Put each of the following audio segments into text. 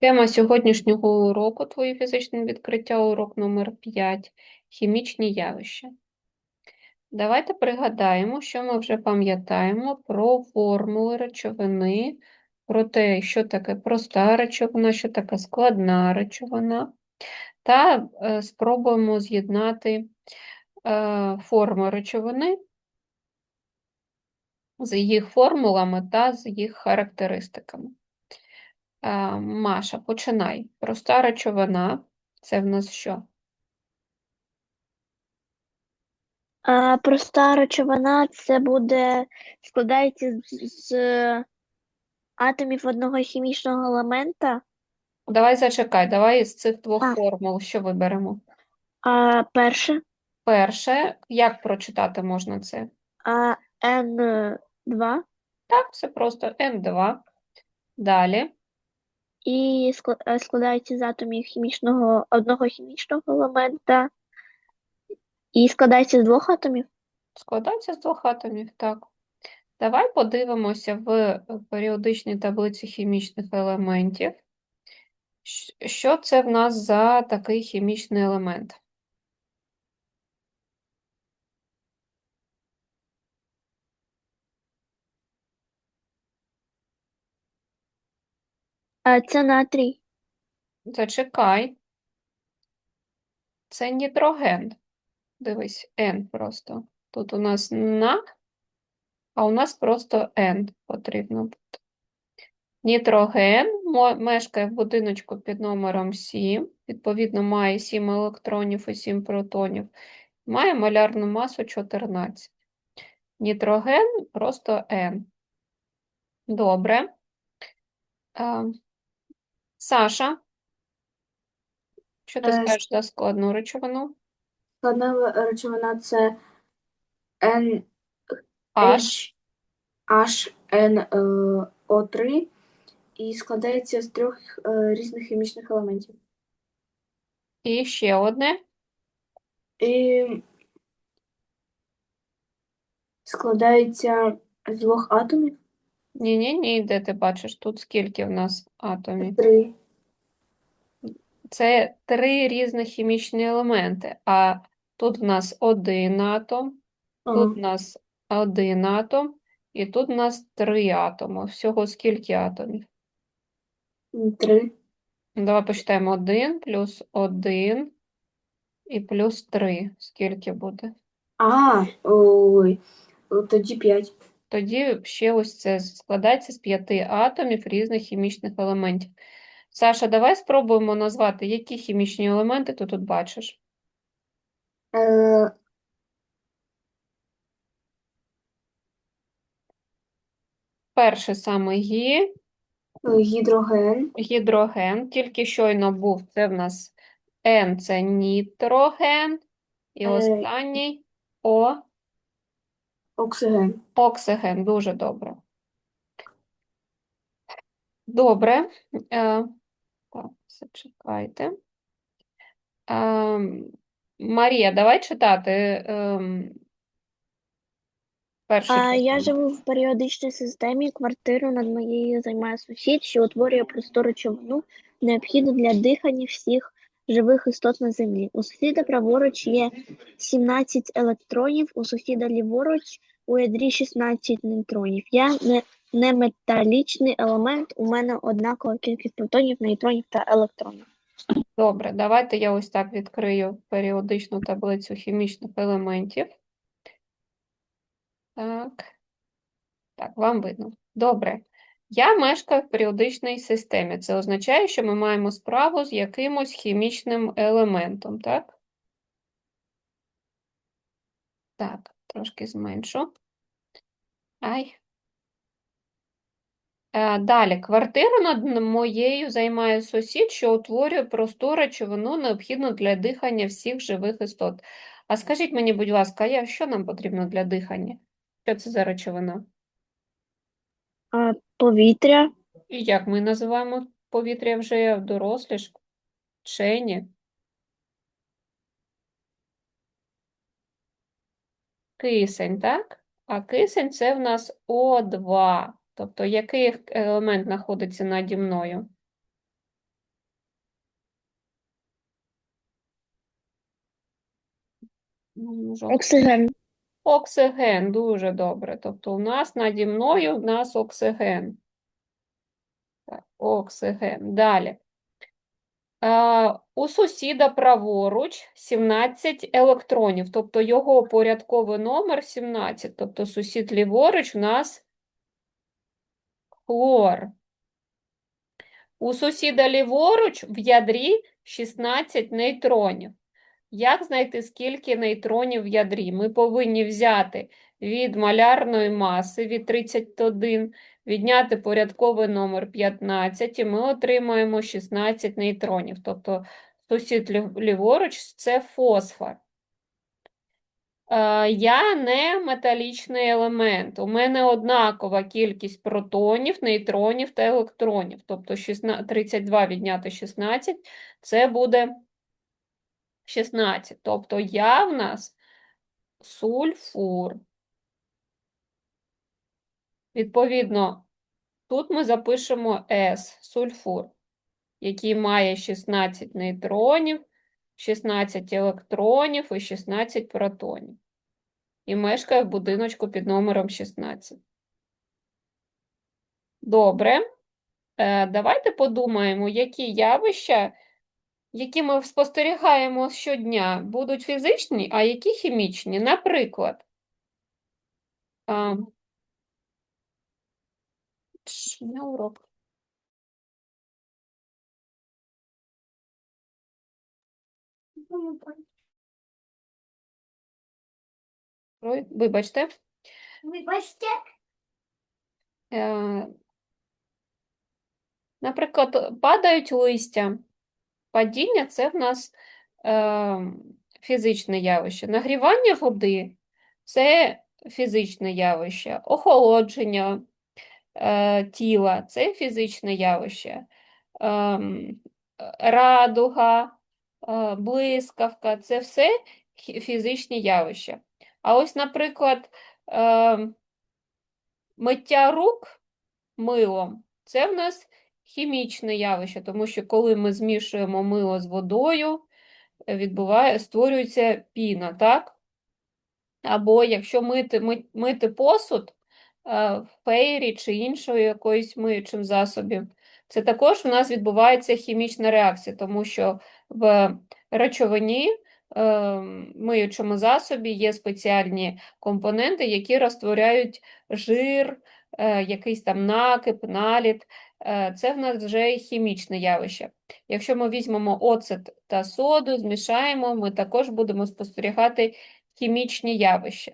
Тема сьогоднішнього уроку твої фізичне відкриття, урок номер 5 хімічні явища. Давайте пригадаємо, що ми вже пам'ятаємо про формули речовини, про те, що таке проста речовина, що таке складна речовина, та е, спробуємо з'єднати е, форми речовини з їх формулами та з їх характеристиками. Е, Маша, починай. Проста речовина це в нас що? А, проста речовина це буде складається з, з атомів одного хімічного елемента. Давай зачекай, давай із цих двох А. формул що виберемо? А перше Перше, як прочитати можна це? а, N2 Так, це просто N2. Далі. І е, складається з атомів хімічного одного хімічного елемента і складається з двох атомів. Складається з двох атомів, так. Давай подивимося в періодичній таблиці хімічних елементів. Що це в нас за такий хімічний елемент? А це натрій. Зачекай. Це нітроген. Дивись, N просто. Тут у нас на, а у нас просто N потрібно бути. Нітроген мешкає в будиночку під номером 7, відповідно, має 7 електронів і 7 протонів, має молярну масу 14. Нітроген просто N. Добре. Саша, що ти Е, скажеш за складну речовину? Складна речовина це N H. H HNO3 і складається з трьох е, різних хімічних елементів. І ще одне. І складається з двох атомів. Ні-ні-ні, де ти бачиш? Тут скільки в нас атомів? Три. Це три різних хімічні елементи, а тут в нас один атом, тут в нас один атом, і тут в нас три атоми. Всього скільки атомів? Три. Давай почитаємо. Один плюс один і плюс три. Скільки буде? А, ой, тоді п'ять. Тоді ще ось це складається з п'яти атомів різних хімічних елементів. Саша, давай спробуємо назвати, які хімічні елементи ти тут бачиш. Е, Перший саме гі, гідроген, гідроген, тільки щойно був, це в нас N – це нітроген, і Е, останній О оксиген. – оксиген. Дуже добре. Добре. Е, так, зачекайте. Е, Марія, давай читати першу А я живу в періодичній системі. Квартиру над моєю займає сусід, що утворює просту речовину, необхідну для дихання всіх живих істот на землі. У сусіда праворуч є 17 електронів, у сусіда ліворуч у ядрі 16 нейтронів. Я не, металічний елемент, у мене однакова кількість протонів, нейтронів та електронів. Добре, давайте я ось так відкрию періодичну таблицю хімічних елементів. Так. Так, вам видно. Добре. Я мешкаю в періодичній системі. Це означає, що ми маємо справу з якимось хімічним елементом, так? Так, трошки зменшу. Ай. Е, Далі, квартиру над моєю займає сусід, що утворює просту речовину, необхідну для дихання всіх живих істот. А скажіть мені, будь ласка, що нам потрібно для дихання? Що це за речовина? А, повітря. І як ми називаємо повітря вже дорослі, ж? вчені? Кисень, так? А кисень це в нас О2. Тобто який елемент знаходиться наді мною? Оксиген. Оксиген, дуже добре. Тобто у нас наді мною у нас оксиген. Оксиген. Далі. Е, у сусіда праворуч 17 електронів, тобто його порядковий номер 17, тобто сусід ліворуч у нас хлор. У сусіда ліворуч в ядрі 16 нейтронів. Як знайти, скільки нейтронів в ядрі? Ми повинні взяти від малярної маси від 31, відняти порядковий номер 15, і ми отримаємо 16 нейтронів. Тобто сусід ліворуч – це фосфор. Е, Я не металічний елемент. У мене однакова кількість протонів, нейтронів та електронів. Тобто 16 32 відняти 16 – це буде 16. Тобто я в нас сульфур. Відповідно, тут ми запишемо С, сульфур, який має 16 нейтронів, 16 електронів і 16 протонів. І мешкає в будиночку під номером 16. Добре. Е, Давайте подумаємо, які явища, які ми спостерігаємо щодня, будуть фізичні, а які хімічні. Наприклад, а, Тш, у урок. Вибачте. Вибачте. Е, Наприклад, падають листя. Падіння це в нас е, фізичне явище. Нагрівання води це фізичне явище. Охолодження е, тіла це фізичне явище. Ем, радуга, е, блискавка це все фізичні явища. А ось, наприклад, е, миття рук милом це в нас хімічне явище, тому що коли ми змішуємо мило з водою, е, відбуває, створюється піна, так? Або якщо мити, ми- мити посуд е, в фейрі чи іншою якоюсь миючим засобом, це також у нас відбувається хімічна реакція, тому що в речовині, е, миючому засобі є спеціальні компоненти, які розтворяють жир, якийсь там накип, наліт. Е, Це в нас вже хімічне явище. Якщо ми візьмемо оцет та соду, змішаємо, ми також будемо спостерігати хімічні явища.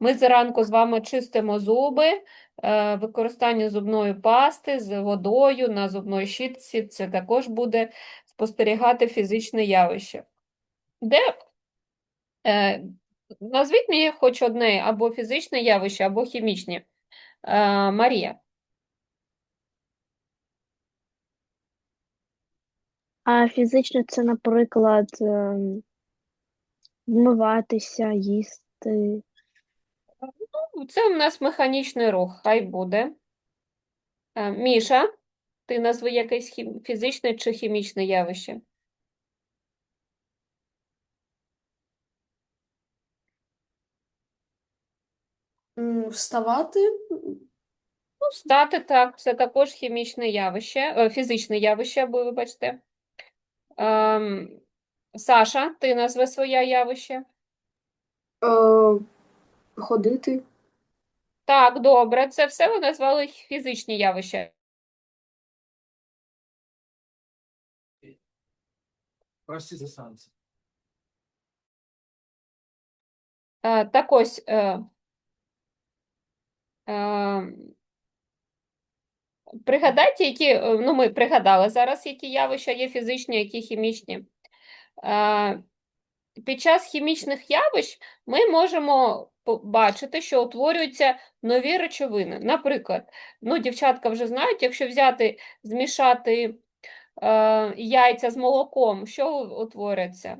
Ми зранку з вами чистимо зуби, е, використання зубної пасти з водою на зубної щітці, це також буде спостерігати фізичне явище. Де, е, назвіть мені хоч одне або фізичне явище, або хімічне. Е, Марія. А фізично це, наприклад, ем, вмиватися, їсти. Ну, Це у нас механічний рух, хай буде. Е, Міша, ти назви якесь фізичне чи хімічне явище? М, Вставати. Ну, встати так, це також хімічне явище, е, фізичне явище, або, вибачте. Ем, Саша, ти назви своє явище. Е, ходити. Так, добре, це все ви назвали фізичні явища. Прости за санкції. Е, Так ось, е, пригадайте, які, е, ну ми пригадали зараз, які явища є фізичні, які хімічні. Е, Під час хімічних явищ ми можемо побачити, що утворюються нові речовини. Наприклад, ну, дівчатка вже знають, якщо взяти, змішати е, яйця з молоком, що утвориться?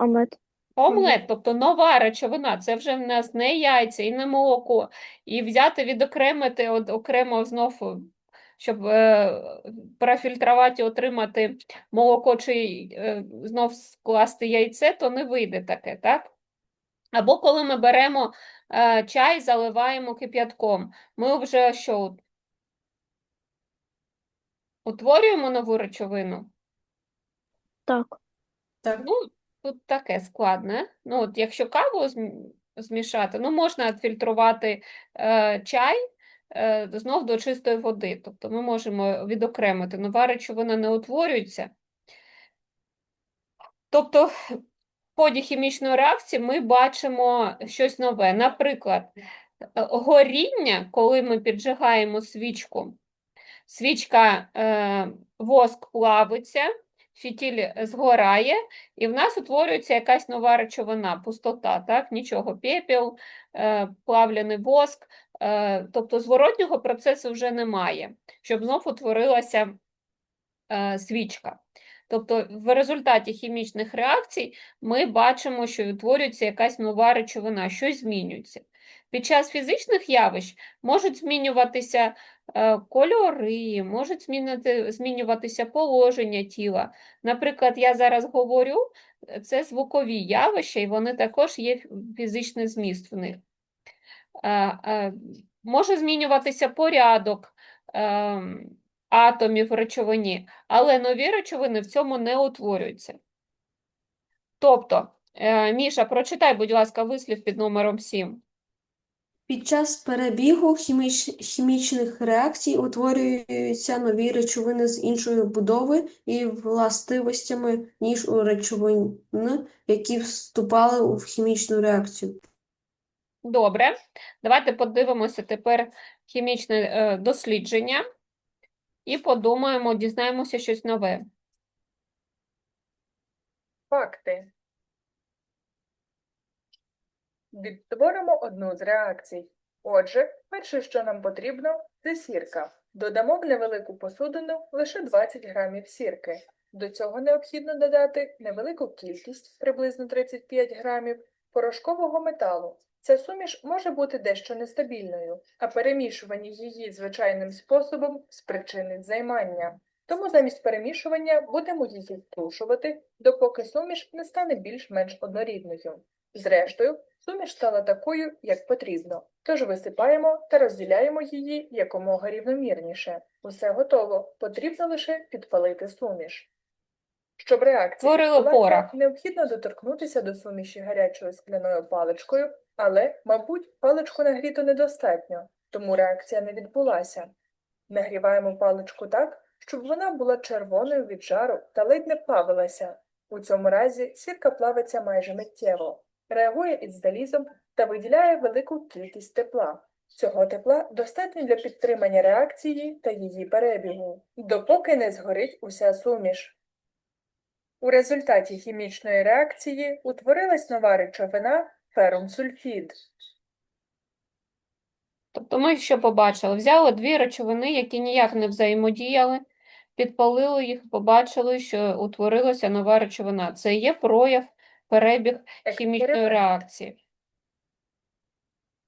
Омлет. Омлет, тобто нова речовина, це вже в нас не яйця і не молоко. І взяти, відокремити от, окремо знов щоб е, профільтрувати і отримати молоко чи е, знов скласти яйце, то не вийде таке, так? Або коли ми беремо е, чай, заливаємо кип'ятком, ми вже що? Утворюємо нову речовину? Так. Так. Ну, тут таке складне. Ну, от якщо каву змішати, ну, можна відфільтрувати е, чай е, знов до чистої води. Тобто ми можемо відокремити. Нова речовина не утворюється. Тобто в ході хімічної реакції ми бачимо щось нове. Наприклад, е, горіння, коли ми піджигаємо свічку, свічка, е, воск плавиться, фітіль згорає, і в нас утворюється якась нова речовина, пустота, так? Нічого, пепел, е, плавляний воск, е, тобто зворотнього процесу вже немає, щоб знов утворилася е, свічка. Тобто в результаті хімічних реакцій ми бачимо, що утворюється якась нова речовина, щось змінюється. Під час фізичних явищ можуть змінюватися е, кольори, можуть змінити, змінюватися положення тіла. Наприклад, я зараз говорю, е, це звукові явища, і вони також є фізичний зміст в них. Е, е, Може змінюватися порядок ем, атомів речовині, але нові речовини в цьому не утворюються. Тобто, е, Міша, прочитай, будь ласка, вислів під номером 7. Під час перебігу хіміч... хімічних реакцій утворюються нові речовини з іншої будови і властивостями, ніж у речовин, які вступали в хімічну реакцію. Добре, давайте подивимося тепер хімічне е, дослідження і подумаємо, дізнаємося щось нове. Факти. Відтворимо одну з реакцій. Отже, перше, що нам потрібно, це сірка. Додамо в невелику посудину лише 20 грамів сірки. До цього необхідно додати невелику кількість, приблизно 35 грамів, порошкового металу. Ця суміш може бути дещо нестабільною, а перемішування її звичайним способом спричинить займання. Тому замість перемішування будемо її струшувати, допоки суміш не стане більш-менш однорідною. Зрештою, суміш стала такою, як потрібно, тож висипаємо та розділяємо її якомога рівномірніше. Усе готово, потрібно лише підпалити суміш. Щоб реакція порох. необхідно доторкнутися до суміші гарячою скляною паличкою, але, мабуть, паличку нагріто недостатньо, тому реакція не відбулася. Нагріваємо паличку так, щоб вона була червоною від жару та ледь не плавилася. У цьому разі сірка плавиться майже миттєво, реагує із залізом та виділяє велику кількість тепла. Цього тепла достатньо для підтримання реакції та її перебігу, допоки не згорить уся суміш. У результаті хімічної реакції утворилась нова речовина ферумсульфід. Тобто ми що побачили? Взяли дві речовини, які ніяк не взаємодіяли, підпалили їх, побачили, що утворилася нова речовина. Це є прояв, перебіг хімічної реакції.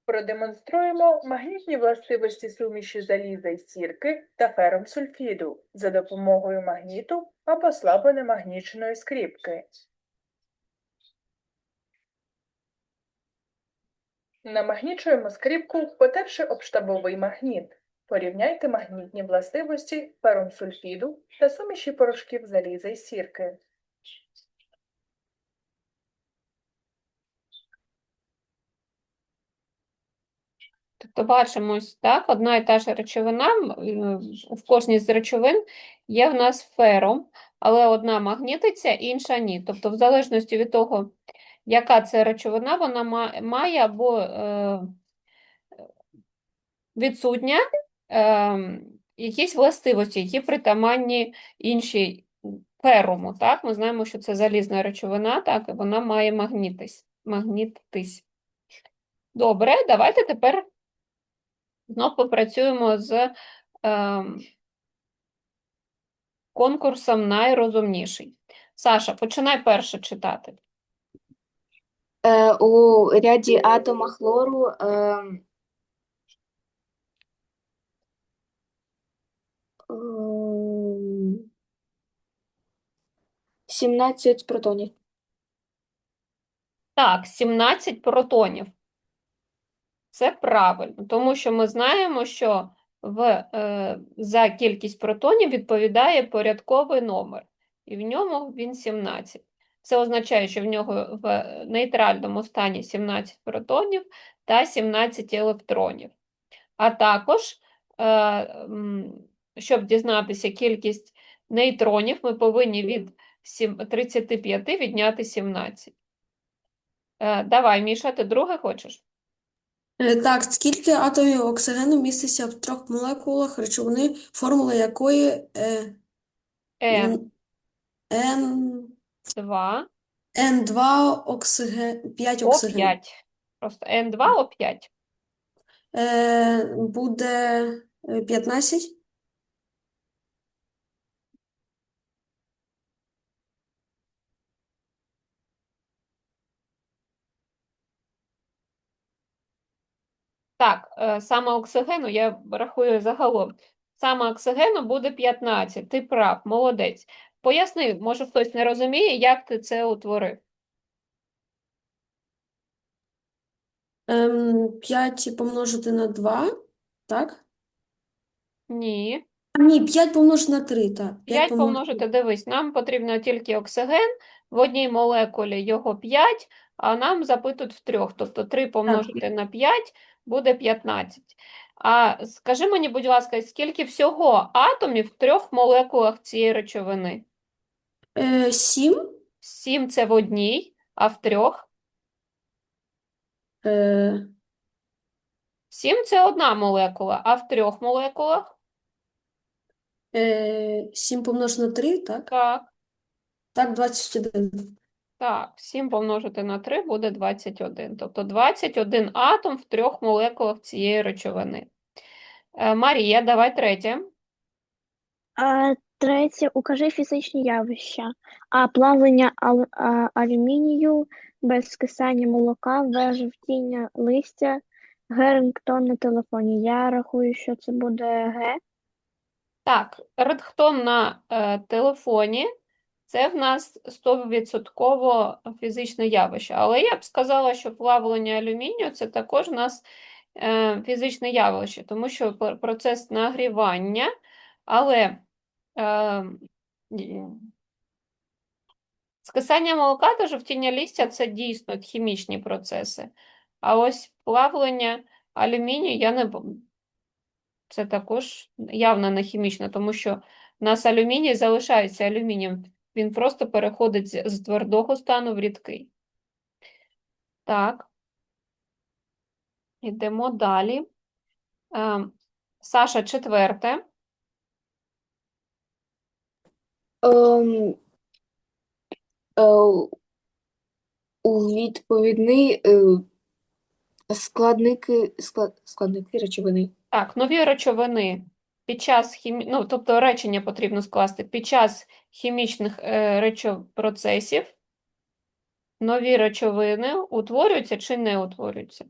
Продемонструємо магнітні властивості суміші заліза й сірки та ферумсульфіду за допомогою магніту або слабонемагніченої скріпки. Намагнічуємо скріпку, потерши об штабовий магніт. Порівняйте магнітні властивості ферумсульфіду та суміші порошків заліза й сірки. Тобто бачимо так, одна і та ж речовина, е, в кожній з речовин є в нас ферум, але одна магнітиться, інша ні. Тобто в залежності від того, яка це речовина, вона має або е, відсутня е, якісь властивості, які притаманні іншій феруму. Так? Ми знаємо, що це залізна речовина, так, і вона має магнітись, магнітитись. Добре, давайте тепер знов попрацюємо з е, конкурсом найрозумніший. Саша, починай перше читати. Е, у ряді атома хлору. Е, ем, е, ем, протонів. Так, 17 протонів. Це правильно, тому що ми знаємо, що в, е, за кількість протонів відповідає порядковий номер, і в ньому він 17. Це означає, що в нього в нейтральному стані 17 протонів та 17 електронів. А також, е, щоб дізнатися кількість нейтронів, ми повинні від сім- 35 відняти 17. Е, Давай, Міша, ти друге хочеш? Е, Так, скільки атомів оксигену міститься в трьох молекулах речовини, формула якої е, N, н- N, 2, N2 оксиген, 5 оксиген. О5. Просто N2, О5. Е, буде е, 15. Так, е, саме оксигену я рахую загалом. Саме оксигену буде 15. Ти прав, молодець. Поясни, може хтось не розуміє, як ти це утворив. Ем, 5 помножити на 2, так? Ні. А, ні, 5 помножити на 3, так. 5 помножити, дивись, нам потрібно тільки оксиген, в одній молекулі його 5, а нам запитують в трьох, тобто 3 помножити на 5 буде 15. А скажи мені, будь ласка, скільки всього атомів в трьох молекулах цієї речовини? Е, 7. 7 – це в одній, а в трьох? Е, 7 – це одна молекула, а в трьох молекулах? е, 7 помножити на 3, так? Так, Так, 21. Так, 7 помножити на 3 буде 21. Тобто 21 атом в трьох молекулах цієї речовини. Е, Марія, давай третє. А, третє, укажи фізичні явища. А плавлення ал, а, алюмінію без скисання молока, В жовтіння листя, Герингтон на телефоні. Я рахую, що це буде Г. Так, редхтон на е, телефоні – це в нас 100% фізичне явище. Але я б сказала, що плавлення алюмінію – це також у нас е, фізичне явище, тому що процес нагрівання, але е, скисання молока та жовтіння листя – це дійсно хімічні процеси. А ось плавлення алюмінію я не це також явно не хімічно, тому що в нас алюміній залишається алюмінієм. Він просто переходить з твердого стану в рідкий. Так. Йдемо далі. Ем, Саша, четверте. Ем, е, у відповідний е, складники, склад, складники речовини. Так, нові речовини під час хімі... ну, тобто речення потрібно скласти під час хімічних е, речов... процесів нові речовини утворюються чи не утворюються?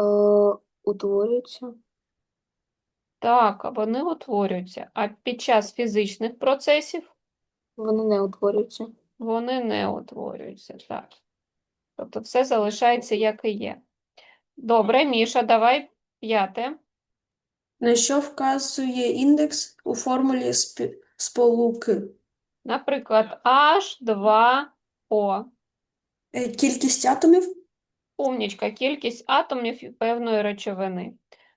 Е, утворюються. Так, вони утворюються. А під час фізичних процесів Вони не утворюються. вони не утворюються. Так. Тобто все залишається як і є. Добре, Міша, давай п'яте. На що вказує індекс у формулі сполуки? Наприклад, H2O. Е, Кількість атомів? Умнічка, кількість атомів певної речовини.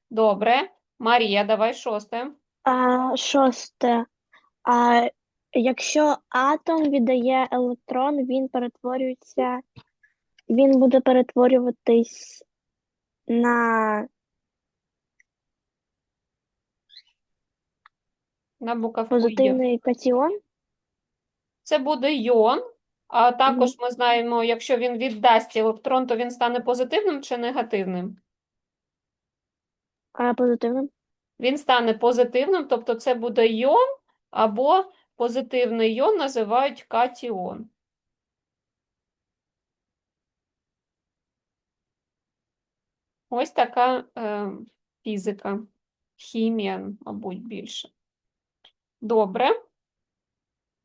Добре. Марія, давай шосте. А, шосте. А, якщо атом віддає електрон, він перетворюється, він буде перетворюватись на На буковку Й. позитивний катіон. Це буде йон. А також ми знаємо, якщо він віддасть електрон, то він стане позитивним чи негативним? А позитивним? Він стане позитивним, тобто це буде йон, або позитивний йон називають катіон. Ось така е, фізика, хімія, мабуть, більше. Добре.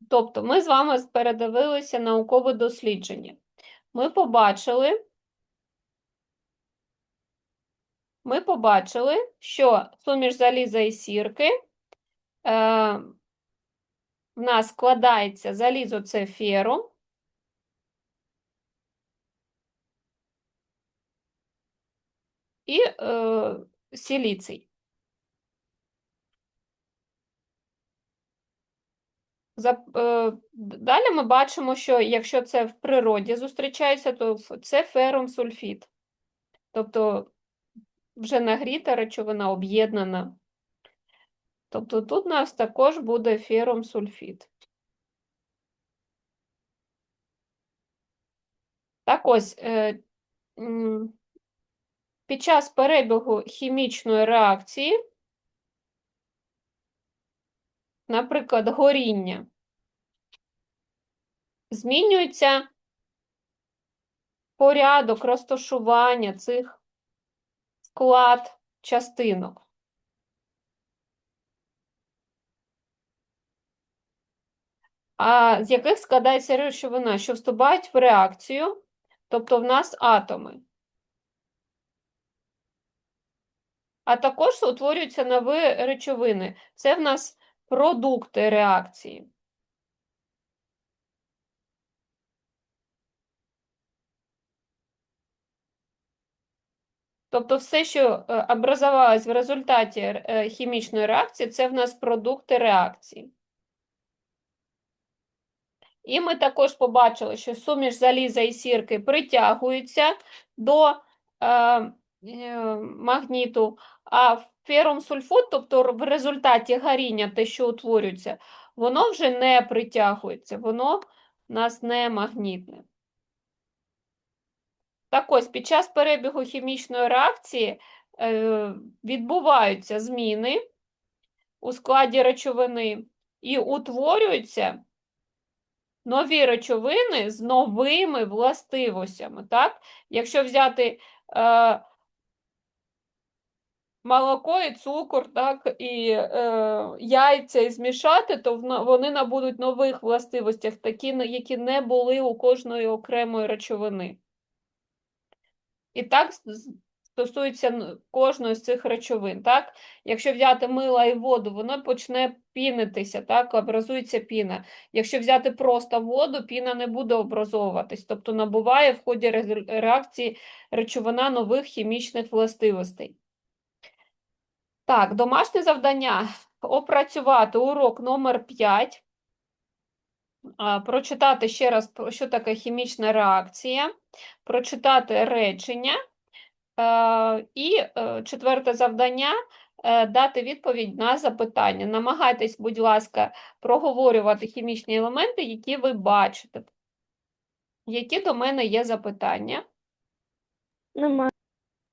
Тобто ми з вами передивилися наукове дослідження. Ми побачили, ми побачили, що суміш заліза і сірки е, в нас складається залізо це ферум, і е, силіцій. За, е, д- далі ми бачимо, що якщо це в природі зустрічається, то це ферум сульфід. Тобто вже нагріта речовина об'єднана. Тобто тут у нас також буде ферум сульфід. Так ось, е, під час перебігу хімічної реакції, наприклад, горіння, змінюється порядок розташування цих склад частинок. А з яких складається речовина, що вступають в реакцію, тобто в нас атоми. А також утворюються нові речовини. Це в нас продукти реакції. Тобто все, що е, образувалось в результаті е, хімічної реакції, це в нас продукти реакції. І ми також побачили, що суміш заліза і сірки притягуються до е, е, магніту, а ферум сульфат, тобто в результаті горіння, те, що утворюється, воно вже не притягується, воно у нас не магнітне. Так ось, під час перебігу хімічної реакції е, відбуваються зміни у складі речовини і утворюються нові речовини з новими властивостями. Так? Якщо взяти е, молоко і цукор, так, і е, яйця і змішати, то вони набудуть нових властивостях, такі, які не були у кожної окремої речовини. І так стосується кожної з цих речовин. Так? Якщо взяти мило і воду, воно почне пінитися, так? образується піна. Якщо взяти просто воду, піна не буде образовуватись, тобто набуває в ході реакції речовина нових хімічних властивостей. Так, домашнє завдання опрацювати урок номер 5. Прочитати ще раз, що таке хімічна реакція, прочитати речення. Е, І е, четверте завдання е, дати відповідь на запитання. Намагайтесь, будь ласка, проговорювати хімічні елементи, які ви бачите. Які до мене є запитання? Немає.